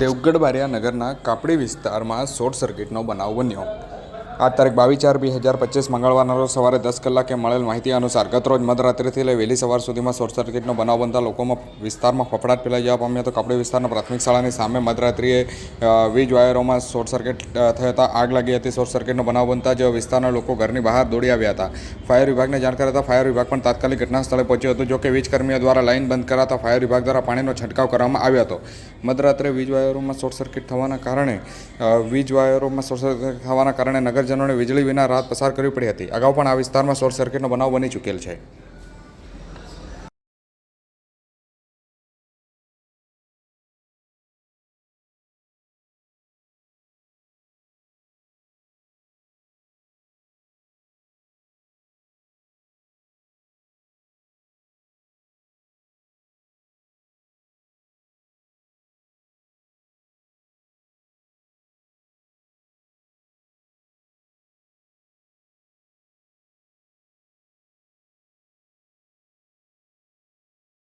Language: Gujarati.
દેવગઢ બારિયા નગરના કાપડી વિસ્તારમાં શોર્ટ સર્કિટનો બનાવ બન્યો. આ તારીખ બાવીસ ચાર બે હજાર પચીસ મંગળવારના રોજ સવારે દસ કલાકે મળેલ માહિતી અનુસાર ગતરોજ મધરાત્રિથી લઈ વહેલી સવાર સુધીમાં શોર્ટ સર્કિટનો બનાવ બનતા લોકોમાં વિસ્તારમાં ફફડાટ ફેલાઈ જવા પામ્યો હતો કાપડી વિસ્તારના પ્રાથમિક શાળાની સામે મધરાત્રિએ વીજ વાયરોમાં શોર્ટ સર્કિટ થયા આગ લાગી હતી. શોર્ટ સર્કિટનો બનાવ બનતા જેવા વિસ્તારના લોકો ઘરની બહાર દોડી આવ્યા હતા. ફાયર વિભાગને જાણ કરતા ફાયર વિભાગ પણ તાત્કાલિક ઘટના સ્થળે પહોંચ્યું હતું. જોકે વીજ કર્મીઓ દ્વારા લાઇન બંધ કરાતા ફાયર વિભાગ દ્વારા પાણીનો છંટકાવ કરવામાં આવ્યો હતો. મધરાત્રે વીજ વાયરોમાં શોર્ટ સર્કિટ થવાના કારણે વીજ વાયરોમાં શોર્ટ સર્કિટ થવાના કારણે નગરજનોને વીજળી વિના રાત પસાર કરવી પડી હતી. અગાઉ પણ આ વિસ્તારમાં શોર્ટ સર્કિટનો બનાવ બની ચૂકેલ છે.